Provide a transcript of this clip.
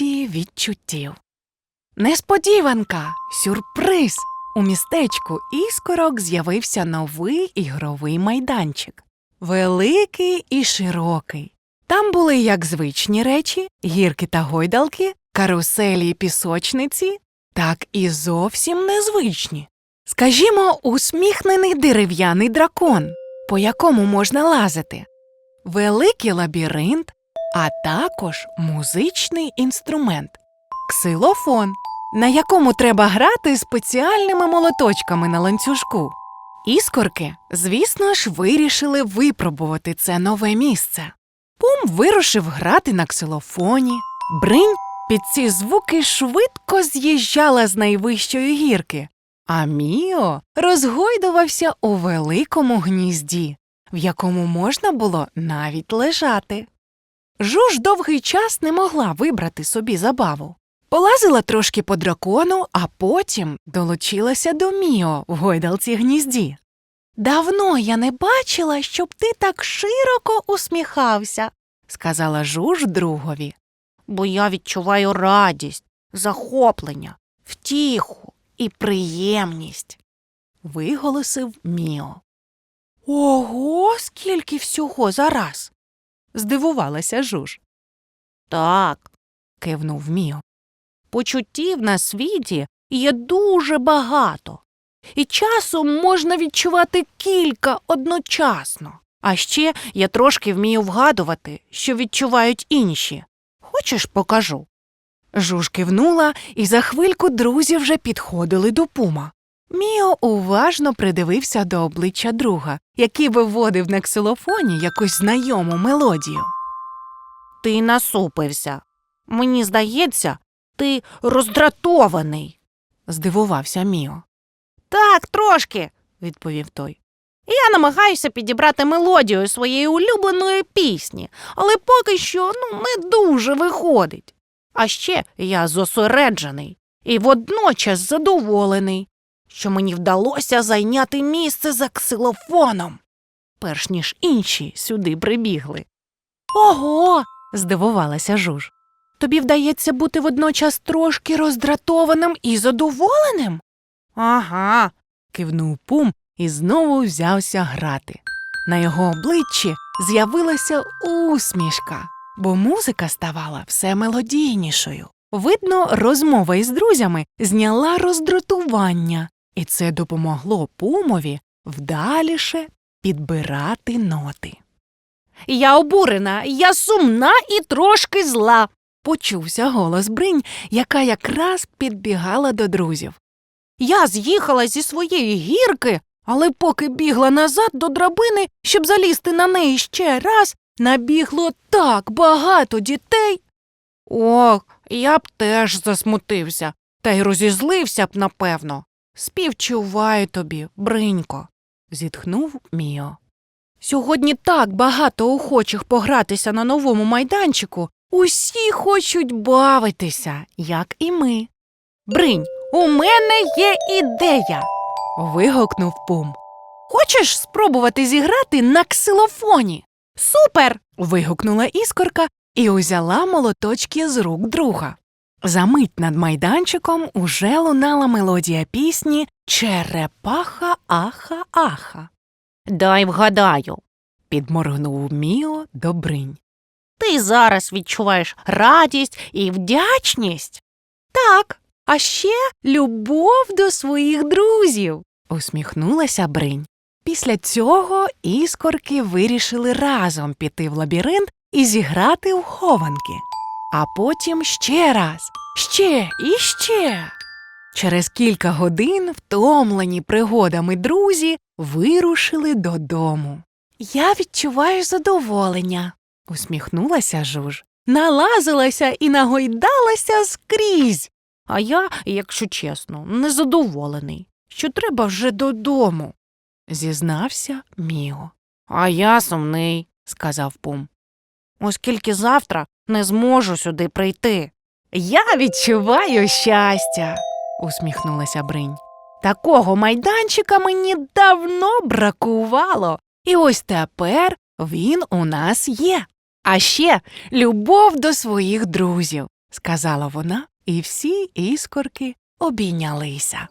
мелодії відчуттів. Несподіванка, сюрприз! У містечку іскорок з'явився новий ігровий майданчик. Великий і широкий. Там були як звичні речі, гірки та гойдалки, каруселі і пісочниці, так і зовсім незвичні. Скажімо, усміхнений дерев'яний дракон, по якому можна лазити, великий лабіринт, а також музичний інструмент ксилофон, на якому треба грати спеціальними молоточками на ланцюжку. Іскорки, звісно ж, вирішили випробувати це нове місце. Пум вирушив грати на ксилофоні, бринь під ці звуки швидко з'їжджала з найвищої гірки, а Міо розгойдувався у великому гнізді, в якому можна було навіть лежати. Жуж довгий час не могла вибрати собі забаву. Полазила трошки по дракону, а потім долучилася до Міо в гойдалці гнізді. Давно я не бачила, щоб ти так широко усміхався, сказала жуж другові. бо я відчуваю радість, захоплення, втіху і приємність. Виголосив Міо. Ого, скільки всього зараз. Здивувалася жуж. Так, кивнув Міо. почуттів на світі є дуже багато, і часом можна відчувати кілька одночасно. А ще я трошки вмію вгадувати, що відчувають інші. Хочеш, покажу? Жуж кивнула, і за хвильку друзі вже підходили до пума. Міо уважно придивився до обличчя друга, який виводив на ксилофоні якусь знайому мелодію. Ти насупився. Мені здається, ти роздратований. Здивувався Міо. Так, трошки, відповів той. Я намагаюся підібрати мелодію своєї улюбленої пісні, але поки що ну, не дуже виходить. А ще я зосереджений і водночас задоволений, що мені вдалося зайняти місце за ксилофоном, перш ніж інші сюди прибігли. Ого. здивувалася Жуж. Тобі вдається бути водночас трошки роздратованим і задоволеним? Ага, кивнув пум і знову взявся грати. На його обличчі з'явилася усмішка, бо музика ставала все мелодійнішою. Видно, розмова із друзями зняла роздратування, і це допомогло пумові вдаліше підбирати ноти. я обурена, я сумна і трошки зла. Почувся голос бринь, яка якраз підбігала до друзів. Я з'їхала зі своєї гірки, але поки бігла назад до драбини, щоб залізти на неї ще раз, набігло так багато дітей. Ох, я б теж засмутився, та й розізлився б, напевно. Співчуваю тобі, бринько. зітхнув Міо. Сьогодні так багато охочих погратися на новому майданчику. Усі хочуть бавитися, як і ми. Бринь, у мене є ідея. вигукнув пум. Хочеш спробувати зіграти на ксилофоні? Супер! вигукнула іскорка і узяла молоточки з рук друга. Замить над майданчиком уже лунала мелодія пісні Черепаха аха аха. Дай вгадаю, підморгнув Міо до бринь. ти зараз відчуваєш радість і вдячність. Так, а ще любов до своїх друзів. усміхнулася бринь. Після цього іскорки вирішили разом піти в лабіринт і зіграти в хованки. А потім ще раз, ще і ще. Через кілька годин, втомлені пригодами друзі, вирушили додому. Я відчуваю задоволення, усміхнулася жуж. Налазилася і нагойдалася скрізь. А я, якщо чесно, незадоволений, що треба вже додому. зізнався Міо, А я сумний, сказав Пум. оскільки завтра не зможу сюди прийти. Я відчуваю щастя, усміхнулася Бринь. Такого майданчика мені давно бракувало, і ось тепер він у нас є. А ще любов до своїх друзів. сказала вона, і всі іскорки обійнялися.